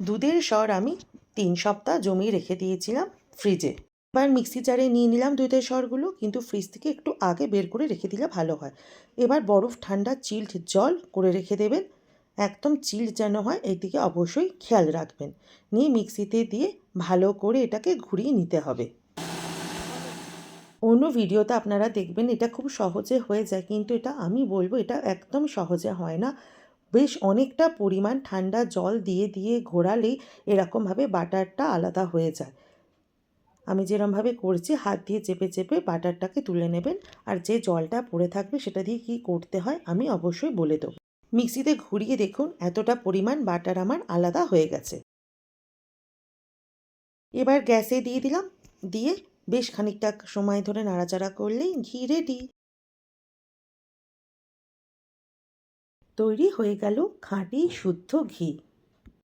দুধের স্বর আমি তিন সপ্তাহ জমিয়ে রেখে দিয়েছিলাম ফ্রিজে এবার মিক্সি জারে নিয়ে নিলাম দুধের স্বরগুলো কিন্তু ফ্রিজ থেকে একটু আগে বের করে রেখে দিলে ভালো হয়। এবার বরফ ঠান্ডা চিল্ড জল করে রেখে দেবেন। একদম চিল্ড যেন হয় এইদিকে অবশ্যই খেয়াল রাখবেন। নিয়ে মিক্সিতে দিয়ে ভালো করে এটাকে ঘুরিয়ে নিতে হবে। অন্য ভিডিওতে আপনারা দেখবেন এটা খুব সহজে হয়ে যায়, কিন্তু এটা আমি বলব এটা একদম সহজে হয় না। বেশ অনেকটা পরিমাণ ঠান্ডা জল দিয়ে দিয়ে ঘোরালেই এরকমভাবে বাটারটা আলাদা হয়ে যায়। আমি যেরমভাবে করছি, হাত দিয়ে চেপে চেপে বাটারটাকে তুলে নেবেন আর যে জলটা পড়ে থাকবে সেটা দিয়ে কী করতে হয় আমি অবশ্যই বলে দেবো। মিক্সিতে ঘুরিয়ে দেখুন এতটা পরিমাণ বাটার আমার আলাদা হয়ে গেছে। এবার গ্যাসে দিয়ে দিলাম। দিয়ে বেশ খানিকটা সময় ধরে নাড়াচাড়া করলেই ঘি রেডি তৈরি হয়ে গেল খাঁটি শুদ্ধ ঘি।